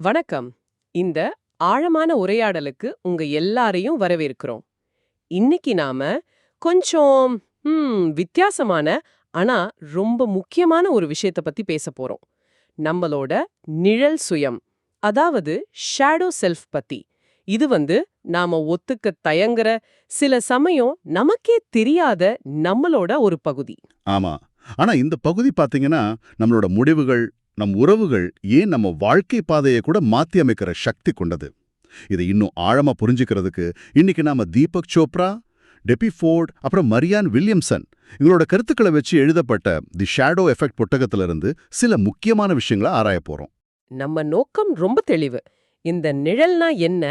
வணக்கம். இந்த ஆழமான உரையாடலுக்கு உங்க எல்லாரையும் வரவேற்கிறோம். இன்னைக்கு நாம கொஞ்சம் வித்தியாசமான ஆனா ரொம்ப முக்கியமான ஒரு விஷயத்த பத்தி பேச போறோம். நம்மளோட நிழல் சுயம் அதாவது ஷேடோ செல்ஃப் பத்தி. இது வந்து நாம ஒத்துக்க தயங்குற சில சமயம் நமக்கே தெரியாத நம்மளோட ஒரு பகுதி. ஆமா. ஆனா இந்த பகுதி பாத்தீங்கன்னா நம்மளோட முடிவுகள் நம் உறவுகள் ஏன் நம்ம வாழ்க்கை பாதையை கூட மாற்றி அமைக்கிற சக்தி கொண்டது? இதை இன்னும் ஆழமா புரிஞ்சுக்கிறதுக்கு இன்னைக்கு நாம தீபக் சோப்ரா டெபி ஃபோர்ட் அப்புறம் மரியான் வில்லியம்சன் இவங்களோட கருத்துக்களை வச்சு எழுதப்பட்ட தி ஷேடோ எஃபெக்ட் புத்தகத்திலிருந்து சில முக்கியமான விஷயங்களை ஆராய போறோம். நம்ம நோக்கம் ரொம்ப தெளிவு. இந்த நிழல்னா என்ன?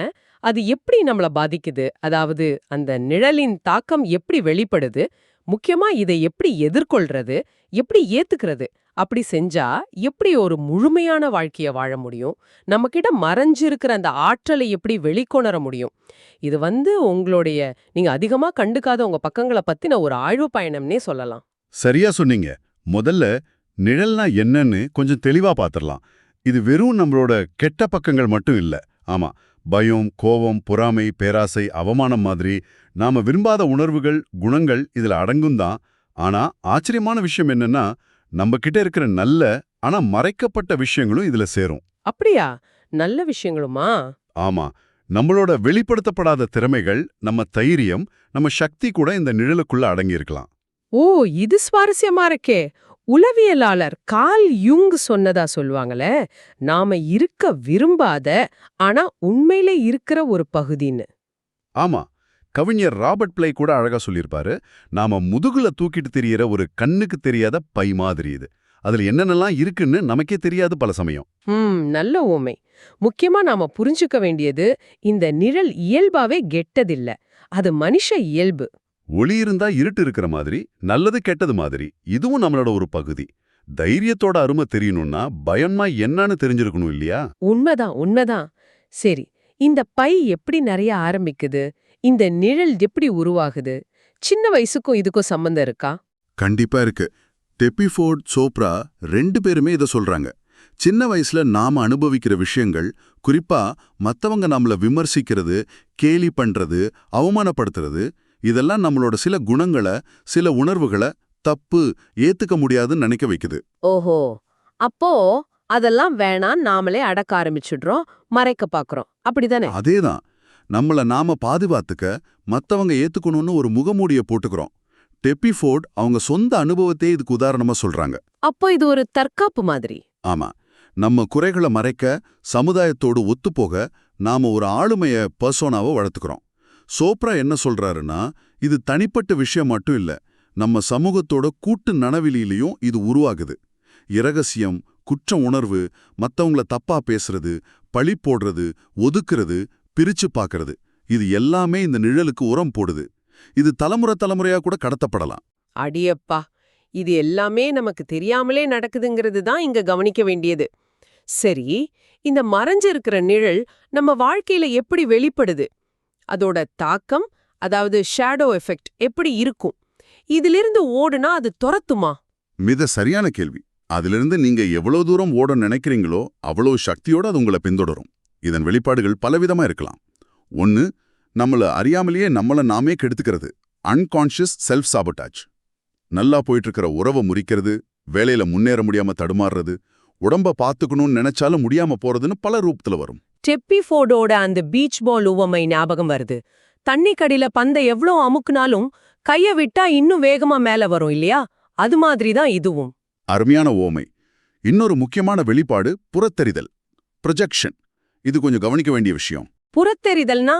அது எப்படி நம்மள பாதிக்குது? அதாவது அந்த நிழலின் தாக்கம் எப்படி வெளிப்படுது? முக்கியமா இதை எப்படி எதிர்கொள்றது? எப்படி ஏத்துக்கிறது? அப்படி செஞ்சா எப்படி ஒரு முழுமையான வாழ்க்கைய வாழ முடியும்? நம்மக்கிட்ட மறைஞ்சிருக்கிற அந்த ஆற்றலை எப்படி வெளிக்கொணர முடியும்? இது வந்து உங்களுடைய நீங்க அதிகமா கண்டுக்காத உங்க பக்கங்களை பத்தின ஒரு ஆழ்வு பயணம்னே சொல்லலாம். சரியா சொன்னீங்க. முதல்ல நிழல்னா என்னன்னு கொஞ்சம் தெளிவா பாத்திரலாம். இது வெறும் நம்மளோட கெட்ட பக்கங்கள் மட்டும் இல்ல. ஆமா பயம் கோபம் பொறாமை பேராசை அவமானம் மாதிரி நாம விரும்பாத உணர்வுகள் குணங்கள் இதுல அடங்கும் தான் ஆனா ஆச்சரியமான விஷயம் என்னன்னா நம்ம கிட்ட இருக்கிற நல்ல ஆனா மறைக்கப்பட்ட விஷயங்களும் இதுல சேரும். அப்படியா? நல்ல விஷயங்களுமா? ஆமா. நம்மளோட வெளிப்படுத்தப்படாத திறமைகள் நம்ம தைரியம் நம்ம சக்தி கூட இந்த நிழலுக்குள்ள அடங்கியிருக்கலாம். ஓ இது சுவாரஸ்யமா இருக்கே. உளவியலாளர் கால் யுங் சொன்னதா சொல்லுவாங்களே நாம இருக்க விரும்பாத ஆனா உண்மையில இருக்கிற ஒரு பகுதின்னு. ஆமா. கவிஞர் ராபர்ட் பிளை கூட அழகா சொல்லியிருப்பாரு நாம முதுகுல தூக்கிட்டு தெரியற ஒரு கண்ணுக்கு தெரியாத பை மாதிரி இது. அதுல என்னென்னலாம் இருக்குன்னு நமக்கே தெரியாது பல சமயம். ம் நல்ல ஊமை. முக்கியமா நாம புரிஞ்சுக்க வேண்டியது இந்த நிழல் இயல்பாவே கெட்டதில்ல. அது மனுஷ இயல்பு. ஒளி இருந்தா இருட்டு இருக்கிற மாதிரி நல்லது கெட்டது மாதிரி இதுவும் நம்மளோட ஒரு பகுதி. தைரியத்தோட அருமை தெரியணும்னா பயம்னா என்னன்னு தெரிஞ்சிருக்கணும் இல்லையா? உண்மைதான் உண்மைதான். சரி இந்த பை எப்படி நிறைய ஆரம்பிக்குது? இந்த நிழல் எப்படி உருவாகுது? சின்ன வயசுக்கும் இதுக்கும் சம்பந்தம் இருக்கா? கண்டிப்பா இருக்கு. டெப்பிஃபோர்ட் சோப்ரா ரெண்டு பேருமே இதை சொல்றாங்க. சின்ன வயசுல நாம அனுபவிக்கிற விஷயங்கள் குறிப்பா மத்தவங்க நம்மள விமர்சிக்கிறது கேலி பண்றது அவமானப்படுத்துறது இதெல்லாம் நம்மளோட சில குணங்களை சில உணர்வுகளை தப்பு ஏத்துக்க முடியாதுன்னு நினைக்க வைக்குது. ஓஹோ. அப்போ அதெல்லாம் வேணாம் நாமளே அடக்க ஆரம்பிச்சுடுறோம் மறைக்க பாக்குறோம். அப்படிதானே? அதேதான். நம்மள நாம பாதுகாத்துக்க மத்தவங்க ஏத்துக்கணும்னு ஒரு முகமூடிய போட்டுக்கிறோம். டெப்பிஃபோர்ட் அவங்க சொந்த அனுபவத்தையே இதுக்கு உதாரணமா சொல்றாங்க. அப்போ இது ஒரு தற்காப்பு மாதிரி. ஆமா. நம்ம குறைகளை மறைக்க சமுதாயத்தோடு ஒத்துப்போக நாம ஒரு ஆளுமைய பர்சோனாவை வளர்த்துக்கிறோம். சோப்ரா என்ன சொல்றாருன்னா இது தனிப்பட்ட விஷயம் மட்டும் இல்ல நம்ம சமூகத்தோட கூட்டு நனவிலியிலையும் இது உருவாகுது. இரகசியம் குற்ற உணர்வு மத்தவங்கள தப்பா பேசுறது பழி போடுறது ஒதுக்குறது பிரிச்சு பார்க்கறது. இது எல்லாமே இந்த நிழலுக்கு உரம் போடுது. இது தலைமுறை தலைமுறையா கூட கடத்தப்படலாம். அடியப்பா இது எல்லாமே நமக்கு தெரியாமலே நடக்குதுங்கிறது தான் இங்க கவனிக்க வேண்டியது. சரி இந்த மறைஞ்சிருக்கிற நிழல் நம்ம வாழ்க்கையில எப்படி வெளிப்படுது? அதோட தாக்கம் அதாவது ஷேடோ எஃபெக்ட் எப்படி இருக்கும்? இதிலிருந்து ஓடுனா அது துரத்துமா? மிக சரியான கேள்வி. அதிலிருந்து நீங்க எவ்வளவு தூரம் ஓட நினைக்கிறீங்களோ அவ்வளவு சக்தியோட அது உங்களை பின்தொடரும். இதன் வெளிப்பாடுகள் பலவிதமா இருக்கலாம். ஒன்னு நம்மள அறியாமலேயே நம்மள நாமே கெடுத்துக்கிறது. அன்கான்ஷியஸ் செல்ஃப் சாபட்டாச் நல்லா போயிட்டு இருக்கிற உறவை முறிக்கிறது வேலையில முன்னேற முடியாம தடுமாறுறது உடம்ப பாத்துக்கணும்னு நினைச்சாலும் முடியாம போறதுன்னு பல ரூபத்துல வரும். டெப்பி ஃபோர்டோட அந்த பீச் பால் உவமை ஞாபகம் வருது. தண்ணி கடியில பந்தை எவ்ளோ அமுக்குனாலும் கைய விட்டா இன்னும் வேகமா மேல வரும் இல்லையா? அது மாதிரி தான் இதுவும். அருமையான ஓமை இன்னொரு முக்கியமான வெளிப்பாடு புறத்தெறிதல். ப்ரொஜெக்ஷன் இது கொஞ்சம் கவனிக்க வேண்டிய விஷயம். புறத்தெறிதல்னா?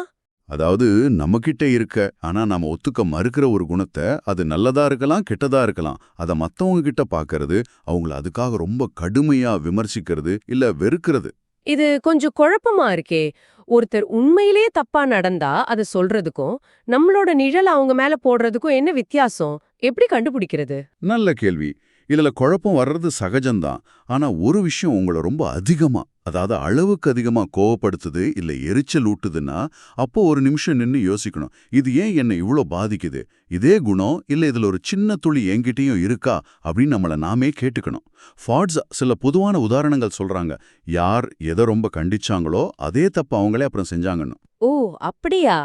அதாவது நம்மகிட்ட இருக்க ஆனா நாம ஒத்துக்க மறுக்கிற ஒரு குணத்தை அது நல்லதா இருக்கலாம் கெட்டதா இருக்கலாம் அதை மத்தவங்க கிட்ட பாக்கறது அவங்கள அதுக்காக ரொம்ப கடுமையா விமர்சிக்கிறது இல்ல வெறுக்கிறது. இது கொஞ்சம் குழப்பமா இருக்கே. ஒருத்தர் உண்மையிலேயே தப்பா நடந்தா அதை சொல்றதுக்கும் நம்மளோட நிழல் அவங்க மேல போடுறதுக்கும் என்ன வித்தியாசம்? எப்படி கண்டுபிடிக்கிறது? நல்ல கேள்வி. இதுல குழப்பம் வர்றது சகஜம்தான். ஆனா ஒரு விஷயம் உங்களை ரொம்ப அதிகமா அதாவது அளவுக்கு அதிகமா கோவப்படுத்துது இல்ல எரிச்சல் ஊட்டுதுன்னா அப்போ ஒரு நிமிஷம் நின்னு யோசிக்கணும். இது ஏன் என்னை இவ்ளோ பாதிக்குது? இதே குணம் இல்ல இதுல ஒரு சின்ன துளி என்கிட்டயும் இருக்கா? அப்படின்னு நம்மள நாமே கேட்டுக்கணும். ஃபாட்ஸ் சில பொதுவான உதாரணங்கள் சொல்றாங்க. யார் எதை ரொம்ப கண்டிச்சாங்களோ அதே தப்பு அவங்களே அப்புறம் செஞ்சாங்கன்னு ஓ அப்படியா?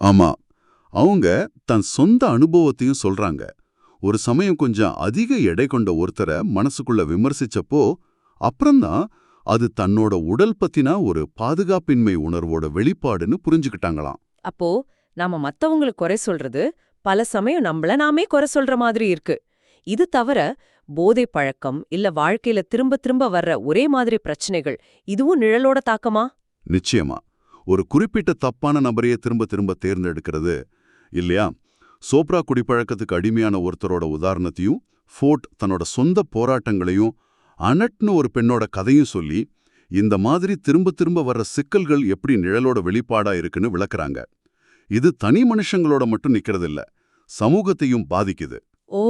ஆமா. அவங்க தன் சொந்த அனுபவத்தையும் சொல்றாங்க. ஒரு சமயம் கொஞ்சம் அதிக எடை கொண்ட ஒருத்தரை மனசுக்குள்ள விமர்சிச்சப்போ அப்புறம்தான் அது தன்னோட உடல் பத்தின ஒரு பாதுகாப்பின்மை உணர்வோட வெளிப்பாடுன்னு புரிஞ்சுக்கிட்டாங்களாம். அப்போ நாம மத்தவங்களுக்கு குறை சொல்றது பல சமயம் நம்மள நாமே குறை சொல்ற மாதிரி இருக்கு. இது தவிர போதை பழக்கம் இல்ல வாழ்க்கையில திரும்ப திரும்ப வர்ற ஒரே மாதிரி பிரச்சனைகள் இதுவும் நிழலோட தாக்கமா? நிச்சயமா. ஒரு குறிப்பிட்ட தப்பான நபரையே திரும்ப திரும்ப தேர்ந்தெடுக்கிறது இல்லையா? சோப்ரா குடிப்பழக்கத்துக்கு அடிமையான ஒருத்தரோட உதாரணத்தையும் ஃபோர்ட் தன்னோட சொந்த போராட்டங்களையும் அனட்னு ஒரு பெண்ணோட கதையும் சொல்லி இந்த மாதிரி திரும்ப திரும்ப வர்ற சிக்கல்கள் எப்படி நிழலோட வெளிப்பாடா இருக்குன்னு விளக்குறாங்க. இது தனி மனுஷங்களோட மட்டும் நிக்கிறதில்ல சமூகத்தையும் பாதிக்குது. ஓ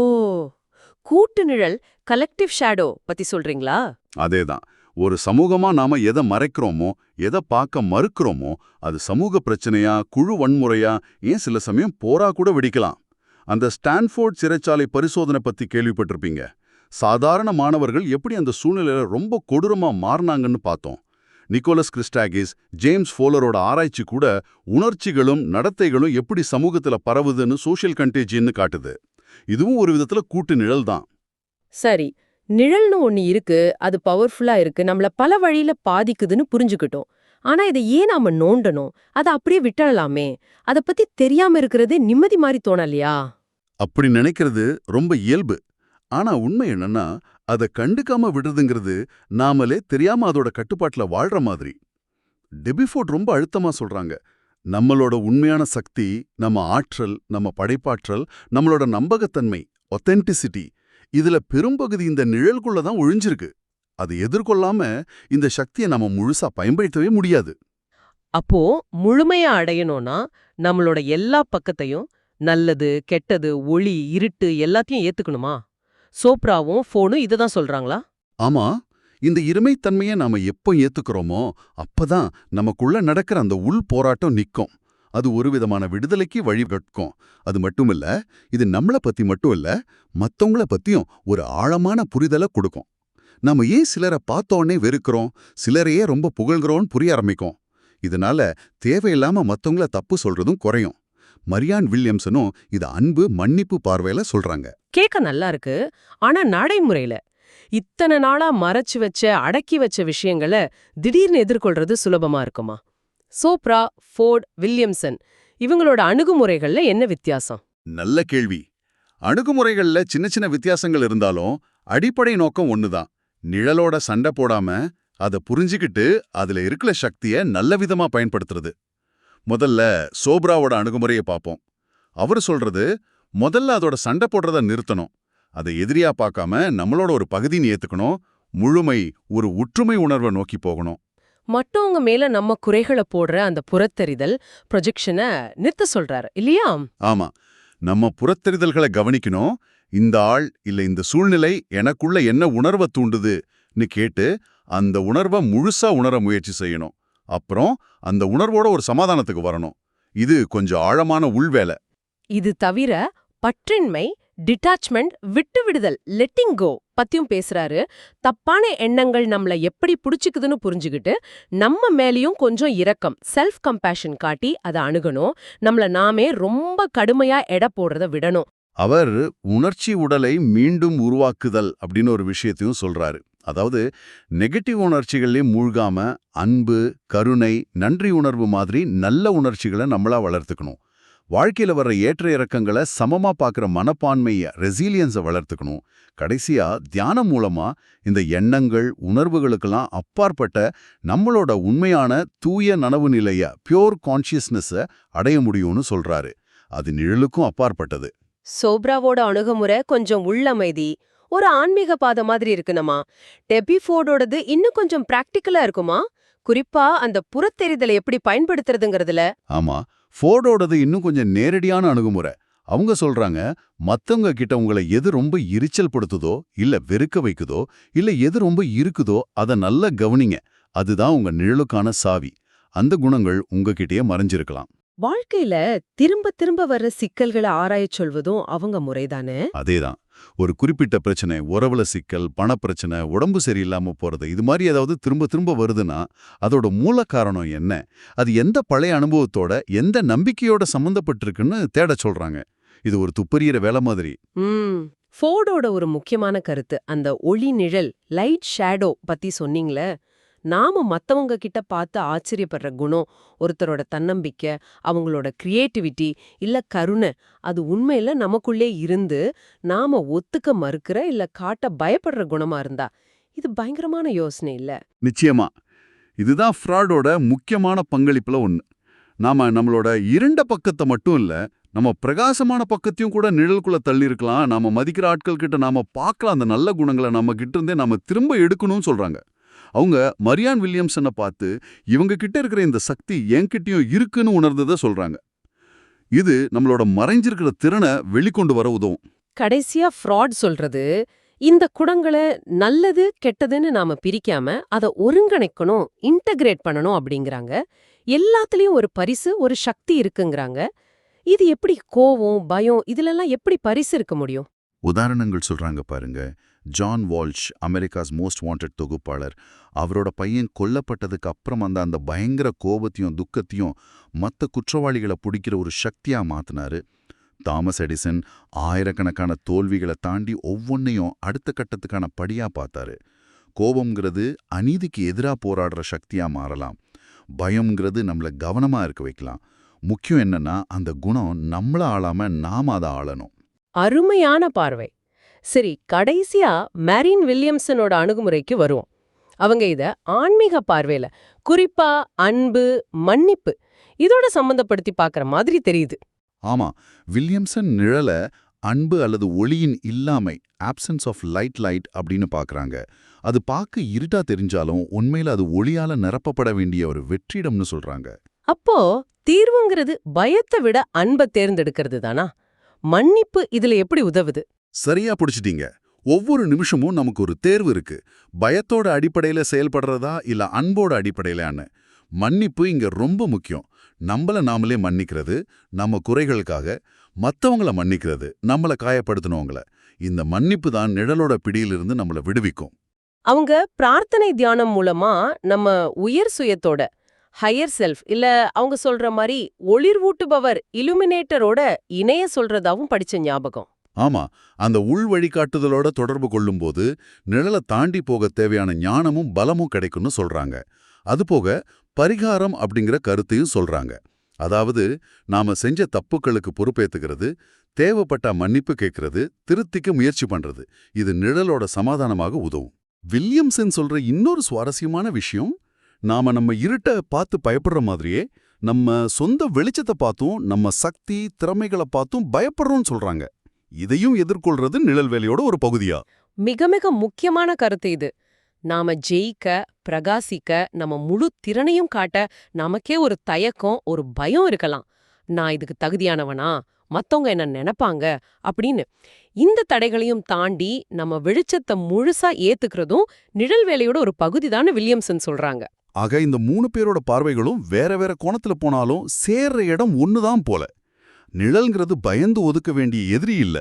கூட்டு நிழல் கலெக்டிவ் ஷேடோ பத்தி சொல்றீங்களா? அதேதான். ஒரு சமூகமா நாம எதை மறைக்கிறோமோ எதை பார்க்க மறுக்கிறோமோ அது சமூக பிரச்சனையா குழு வன்முறையா ஏன் சில சமயம் போரா கூட வெடிக்கலாம். அந்த ஸ்டான்ஃபோர்ட் சிறைச்சாலை பரிசோதனை பத்தி கேள்விப்பட்டிருப்பீங்க. சாதாரண மாணவர்கள் எப்படி அந்த சூழ்நிலையில ரொம்ப கொடூரமா மாறினாங்கன்னு பார்த்தோம். நிக்கோலஸ் கிறிஸ்டாகிஸ் ஜேம்ஸ் ஃபோலரோட ஆராய்ச்சி கூட உணர்ச்சிகளும் நடத்தைகளும் எப்படி சமூகத்துல பரவுதுன்னு சோஷியல் கண்டேஜின்னு காட்டுது. இதுவும் ஒரு விதத்துல கூட்டு நிழல் தான். சரி நிழல்னு ஒண்ணு இருக்கு அது பவர்ஃபுல்லா இருக்கு நம்மள பல வழியில பாதிக்குதுன்னு புரிஞ்சுக்கிட்டோம். ஆனா இதை ஏன் நாம நோண்டணும்? அதை அப்படியே விட்டுறலாமே. அத பத்தி தெரியாம இருக்கிறதே நிம்மதி மாதிரி தோணலையா அப்படி நினைக்கிறது ரொம்ப இயல்பு. ஆனா உண்மை என்னன்னா அதை கண்டுக்காம விடுறதுங்கிறது நாமளே தெரியாம அதோட கட்டுப்பாட்டுல வாழ்ற மாதிரி. டெபிஃபோர்ட் ரொம்ப அழுத்தமா சொல்றாங்க. நம்மளோட உண்மையான சக்தி நம்ம ஆற்றல் நம்ம படைப்பாற்றல் நம்மளோட நம்பகத்தன்மை ஒத்தென்டிசிட்டி இதுல பெரும்பகுதி இந்த நிழல்குள்ள தான் ஒழிஞ்சிருக்கு. அது எதிர்கொள்ளாம இந்த சக்தியை நம்ம முழுசா பயன்படுத்தவே முடியாது. அப்போ முழுமையா அடையணும்னா நம்மளோட எல்லா பக்கத்தையும் நல்லது கெட்டது ஒளி இருட்டு எல்லாத்தையும் ஏத்துக்கணுமா? சோப்ராவும் ஃபோனும் இதை தான் சொல்றாங்களா? ஆமா இந்த இருமைத்தன்மையை நாம எப்போ ஏத்துக்கிறோமோ அப்பதான் நமக்குள்ள நடக்கிற அந்த உள் போராட்டம் நிக்கும். அது ஒரு விதமான விடுதலைக்கு வழிகட்கும் அது மட்டுமில்ல இது நம்மள பத்தி மட்டும் இல்ல மத்தவங்கள பத்தியும் ஒரு ஆழமான புரிதலை கொடுக்கும். நாம ஏன் சிலரை பார்த்தோன்னே வெறுக்கிறோம்? சிலரையே ரொம்ப புகழ்கிறோன்னு புரிய ஆரம்பிக்கும். இதனால தேவையில்லாம மத்தவங்கள தப்பு சொல்றதும் குறையும். மரியான் வில்லியம்சனும் இது அன்பு மன்னிப்பு பார்வையில சொல்றாங்க. கேட்க நல்லா இருக்கு. ஆனா நடைமுறையில இத்தனை நாளா மறைச்சு வச்ச அடக்கி வச்ச விஷயங்களை திடீர்னு எதிர்கொள்றது சுலபமா இருக்குமா? சோப்ரா ஃபோர்ட் வில்லியம்சன் இவங்களோட அணுகுமுறைகள்ல என்ன வித்தியாசம்? நல்ல கேள்வி. அணுகுமுறைகள்ல சின்ன சின்ன வித்தியாசங்கள் இருந்தாலும் அடிப்படை நோக்கம் ஒண்ணுதான். நிழலோட சண்டை போடாம அதை புரிஞ்சுக்கிட்டு அதுல இருக்கிற சக்திய நல்ல விதமா பயன்படுத்துறது. முதல்ல சோப்ராவோட அணுகுமுறையை பார்ப்போம் அவரு சொல்றது முதல்ல அதோட சண்டை போடுறத நிறுத்தணும். அதை எதிரியா பார்க்காம நம்மளோட ஒரு பகுதின்னு ஏத்துக்கணும். முழுமை ஒரு ஒற்றுமை உணர்வை நோக்கி போகணும். மற்றவங்க மேல நம்ம குறைகளை போடுற அந்த புறத்தெறிதல் ப்ரொஜெக்ஷனை நிறுத்த சொல்றாரு இல்லையா? ஆமா. நம்ம புறத்தெரிதல்களை கவனிக்கணும். இந்த ஆள் இல்ல இந்த சூழ்நிலை எனக்குள்ள என்ன உணர்வை தூண்டுதுன்னு கேட்டு அந்த உணர்வை முழுசா உணர முயற்சி செய்யணும். அப்புறம் அந்த உணர்வோட ஒரு சமாதானத்துக்கு வரணும். இது கொஞ்சம் ஆழமான உள்வேலை இது தவிர பற்றின்மை டிட்டாச்மெண்ட் விட்டு விடுதல் லெட்டிங் கோ பத்தியும் பேசுறாரு. தப்பான எண்ணங்கள் நம்மள எப்படி புடிச்சுக்குதுன்னு புரிஞ்சுக்கிட்டு நம்ம மேலயும் கொஞ்சம் இரக்கம் செல்ஃப் கம்பேஷன் காட்டி அதை அணுகணும். நம்மள நாமே ரொம்ப கடுமையா எடை போடுறத விடணும். அவர் உணர்ச்சி உடலை மீண்டும் உருவாக்குதல் அப்படின்னு ஒரு விஷயத்தையும் சொல்றாரு. அதாவது நெகட்டிவ் உணர்ச்சிகள்லேயும் மூழ்காம அன்பு கருணை நன்றி உணர்வு மாதிரி நல்ல உணர்ச்சிகளை நம்மளா வளர்த்துக்கணும். வாழ்க்கையில வர்ற ஏற்ற இறக்கங்களை சமமா பார்க்குற மனப்பான்மைய ரெசிலியன்ஸை வளர்த்துக்கணும். கடைசியா தியானம் மூலமா இந்த எண்ணங்கள் உணர்வுகளுக்கெல்லாம் அப்பாற்பட்ட நம்மளோட உண்மையான தூய நனவு நிலைய பியோர் கான்ஷியஸ்னஸை அடைய முடியும்னு சொல்றாரு. அது நிழலுக்கும் அப்பாற்பட்டது. சோப்ராவோட அணுகுமுறை கொஞ்சம் உள்ளமைதி. ஒரு ஆன்மீக பாதை மாதிரி இருக்குனமா டெபி ஃபோர்டோடது இன்னும் கொஞ்சம் பிராக்டிக்கலா இருக்குமா? குறிப்பா அந்த புறத்தெரிதலை எப்படி பயன்படுத்துறதுங்கிறதுல. ஆமா ஃபோர்டோடது இன்னும் கொஞ்சம் நேரடியான அணுகுமுறை. அவங்க சொல்றாங்க மத்தவங்க கிட்ட உங்களை எது ரொம்ப எரிச்சல் படுத்துதோ இல்ல வெறுக்க வைக்குதோ இல்ல எது ரொம்ப இருக்குதோ அத நல்லா கவனிங்க. அதுதான் உங்க நிழலுக்கான சாவி. அந்த குணங்கள் உங்ககிட்டயே மறைஞ்சிருக்கலாம். வாழ்க்கையில திரும்ப திரும்ப வர்ற சிக்கல்களை ஆராயச் சொல்வதும் அவங்க முறைதானே? அதேதான். ஒரு குறிப்பிட்ட பிரச்சனை உறவுல சிக்கல் பணப்பிரச்சனை உடம்பு சரியில்லாம போறது இது மாதிரி ஏதாவது திரும்ப திரும்ப வருதுன்னா அதோட மூல காரணம் என்ன? அது எந்த பழைய அனுபவத்தோட எந்த நம்பிக்கையோட சம்பந்தப்பட்டிருக்குன்னு தேட சொல்றாங்க. இது ஒரு துப்பறியிற வேலை மாதிரி. ஃபோர்டோட ஒரு முக்கியமான கருத்து அந்த ஒளி நிழல் லைட் ஷேடோ பத்தி சொன்னீங்களே நாம மத்தவங்க கிட்ட பார்த்து ஆச்சரியப்படுற குணம் ஒருத்தரோட தன்னம்பிக்கை அவங்களோட கிரியேட்டிவிட்டி இல்ல கருணை அது உண்மையில நமக்குள்ளே இருந்து நாம ஒத்துக்க மறுக்கிற இல்ல காட்ட பயப்படுற குணமா இருந்தா இது பயங்கரமான யோசனை இல்ல. நிச்சயமா. இதுதான் ஃப்ராடோட முக்கியமான பங்களிப்புல ஒண்ணு. நாம நம்மளோட இருண்ட பக்கத்தை மட்டும் இல்ல நம்ம பிரகாசமான பக்கத்தையும் கூட நிழலுக்குள்ள தள்ளியிருக்கலாம். நாம மதிக்கிற ஆட்கள் கிட்ட நாம பார்க்கலாம் அந்த நல்ல குணங்களை நம்ம கிட்ட இருந்தே நாம திரும்ப எடுக்கணும்னு சொல்றாங்க. அவங்க மரியான் வில்லியம்சனை பார்த்து இவங்க கிட்ட இருக்கிற இந்த சக்தி என்கிட்டயும் இருக்குன்னு உணர்ந்ததை சொல்றாங்க. இது நம்மளோட மறைஞ்சிருக்கிற திறனை வெளிக்கொண்டு வர உதவும். கடைசியா ஃப்ராட் சொல்றது இந்த குணங்களை நல்லது கெட்டதுன்னு நாம பிரிக்காம அதை ஒருங்கிணைக்கணும் இன்டகிரேட் பண்ணணும் அப்படிங்கறாங்க. எல்லாத்துலயும் ஒரு பரிசு ஒரு சக்தி இருக்குங்கறாங்க. இது எப்படி கோவம் பயம் இதுலெல்லாம் எப்படி பரிசு இருக்க முடியும்? உதாரணங்கள் சொல்றாங்க பாருங்க. John Walsh America's most wanted தொகுப்பாளர். அவரோட பையன் கொல்லப்பட்டதுக்கு அப்புறம் அந்த அந்த பயங்கர கோபத்தையும் துக்கத்தையும் மற்ற குற்றவாளிகளை பிடிக்கிற ஒரு சக்தியா மாற்றினாரு தாமஸ் எடிசன் ஆயிரக்கணக்கான தோல்விகளை தாண்டி ஒவ்வொன்னையும் அடுத்த கட்டத்துக்கான படியா பார்த்தாரு. கோபம்ங்கிறது அநீதிக்கு எதிராக போராடுற சக்தியா மாறலாம். பயம்ங்கிறது நம்மள கவனமா இருக்க வைக்கலாம். முக்கியம் என்னன்னா அந்த குணம் நம்மள ஆளாம நாம அதை ஆளணும். அருமையான பார்வை. சரி கடைசியா மேரின் வில்லியம்சனோட அணுகுமுறைக்கு வருவோம். அவங்க இத ஆன்மீக பார்வையில குறிப்பா அன்பு மன்னிப்பு இதோட சம்பந்தப்படுத்தி பார்க்கற மாதிரி தெரியுது. ஆமா வில்லியம்சன் நிழல அன்பு அல்லது ஒளியின் இல்லாமை ஆப்சன்ஸ் ஆஃப் லைட் லைட் அப்படின்னு பார்க்கறாங்க அது பார்க்க இருட்டா தெரிஞ்சாலும் உண்மையில அது ஒளியால நிரப்பப்பட வேண்டிய ஒரு வெற்றிடம்னு சொல்றாங்க. அப்போ தீர்வுங்கிறது பயத்தை விட அன்பை தேர்ந்தெடுக்கிறது தானா? மன்னிப்பு இதுல எப்படி உதவுது? சரியா பிடிச்சிட்டீங்க. ஒவ்வொரு நிமிஷமும் நமக்கு ஒரு தேர்வு இருக்கு. பயத்தோட அடிப்படையில செயல்படுறதா இல்ல அன்போட அடிப்படையிலான்னு மன்னிப்பு இங்க ரொம்ப முக்கியம். நம்மள நாமளே மன்னிக்கிறது நம்ம குறைகளுக்காக மத்தவங்கள மன்னிக்கிறது நம்மள காயப்படுத்தினவங்கள. இந்த மன்னிப்பு தான் நிழலோட பிடியிலிருந்து நம்மள விடுவிக்கும். அவங்க பிரார்த்தனை தியானம் மூலமா நம்ம உயர் சுயத்தோட ஹையர் செல்ஃப் இல்ல அவங்க சொல்ற மாதிரி ஒளிர்வூட்டுபவர் இலுமினேட்டரோட இணைய சொல்றதாவும் படிச்ச ஞாபகம். ஆமா அந்த உள் வழிகாட்டுதலோட தொடர்பு கொள்ளும்போது நிழலை தாண்டி போக தேவையான ஞானமும் பலமும் கிடைக்கும்னு சொல்றாங்க. அதுபோக பரிகாரம் அப்படிங்கிற கருத்தையும் சொல்றாங்க. அதாவது நாம செஞ்ச தப்புக்களுக்கு பொறுப்பேத்துக்கிறது தேவைப்பட்ட மன்னிப்பு கேட்கறது திருத்திக்க முயற்சி பண்றது இது நிழலோட சமாதானமாக உதவும். வில்லியம்சன் சொல்ற இன்னொரு சுவாரஸ்யமான விஷயம் நாம நம்ம இருட்ட பார்த்து பயப்படுற மாதிரியே நம்ம சொந்த வெளிச்சத்தை பார்த்தும் நம்ம சக்தி திறமைகளை பார்த்தும் பயப்படுறோம்னு சொல்றாங்க. இதையும் எதிர்கொள்றது நிழல் வேலையோட ஒரு பகுதியா? மிக மிக முக்கியமான கருத்து இது. நாம ஜெயிக்க பிரகாசிக்க நம்ம முழு திறனையும் காட்ட நமக்கே ஒரு தயக்கம் ஒரு பயம் இருக்கலாம். நான் இதுக்கு தகுதியானவனா? மத்தவங்க என்ன நினைப்பாங்க? அப்படின்னு இந்த தடைகளையும் தாண்டி நம்ம வெளிச்சத்தை முழுசா ஏத்துக்கிறதும் நிழல் வேலையோட ஒரு பகுதிதான்னு வில்லியம்சன் சொல்றாங்க. ஆக இந்த மூணு பேரோட பார்வைகளும் வேற வேற கோணத்துல போனாலும் சேர்ற இடம் ஒண்ணுதான் போல. நிழல்ங்கிறது பயந்து ஒதுக்க வேண்டிய எதிரி இல்ல.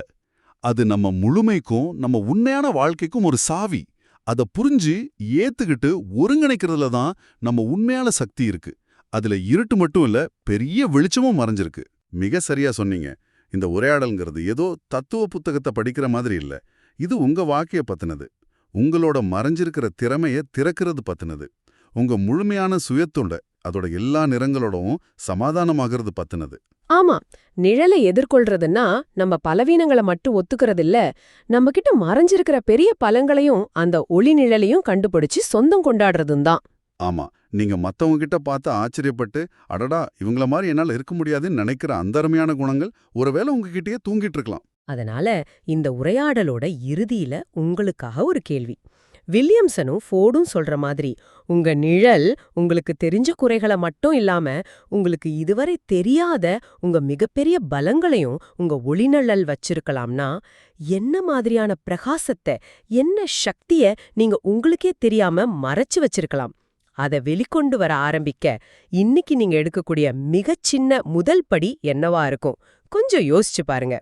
அது நம்ம முழுமைக்கும் நம்ம உண்மையான வாழ்க்கைக்கும் ஒரு சாவி. அதை புரிஞ்சு ஏத்துக்கிட்டு ஒருங்கிணைக்கிறதுல தான் நம்ம உண்மையான சக்தி இருக்கு. அதுல இருட்டு மட்டும் இல்ல பெரிய வெளிச்சமும் மறைஞ்சிருக்கு. மிக சரியா சொன்னீங்க. இந்த உரையாடல்ங்கிறது ஏதோ தத்துவ புத்தகத்தை படிக்கிற மாதிரி இல்ல. இது உங்க வாக்கிய பத்தினது. உங்களோட மறைஞ்சிருக்கிற திறமைய திறக்கிறது பத்தினது. உங்க முழுமையான சுயத்தோட அதோட எல்லா நிறங்களோடவும் சமாதானமாகிறது பத்தினது. ஆமா நிழலை எதிர்கொள்றதுன்னா நம்ம பலவீனங்களை மட்டும் ஒத்துக்கறதில்ல நம்ம கிட்ட மறைஞ்சிருக்கிற பெரிய பலங்களையும் அந்த ஒளி நிழலையும் கண்டுபிடிச்சு சொந்தம் கொண்டாடுறதும் தான் ஆமா நீங்க மத்தவங்க கிட்ட பார்த்து ஆச்சரியப்பட்டு அடடா இவங்கள மாதிரி என்னால இருக்க முடியாதுன்னு நினைக்கிற அந்த அருமையான குணங்கள் ஒருவேளை உங்ககிட்டயே தூங்கிட்டு இருக்கலாம். அதனால இந்த உரையாடலோட இறுதியில உங்களுக்காக ஒரு கேள்வி. வில்லியம்சனும் ஃபோர்டும் சொல்ற மாதிரி உங்க நிழல் உங்களுக்கு தெரிஞ்ச குறைகளை மட்டும் இல்லாம உங்களுக்கு இதுவரை தெரியாத உங்க மிகப்பெரிய பலங்களையும் உங்க ஒளிநழல் வச்சிருக்கலாம்னா என்ன மாதிரியான பிரகாசத்தை என்ன சக்திய நீங்க உங்களுக்கே தெரியாம மறைச்சு வச்சிருக்கலாம். அத வெளிக்கொண்டு வர ஆரம்பிக்க இன்னைக்கு நீங்க எடுக்கக்கூடிய மிகச் சின்ன முதல் படி என்னவா இருக்கும்? கொஞ்சம் யோசிச்சு பாருங்க.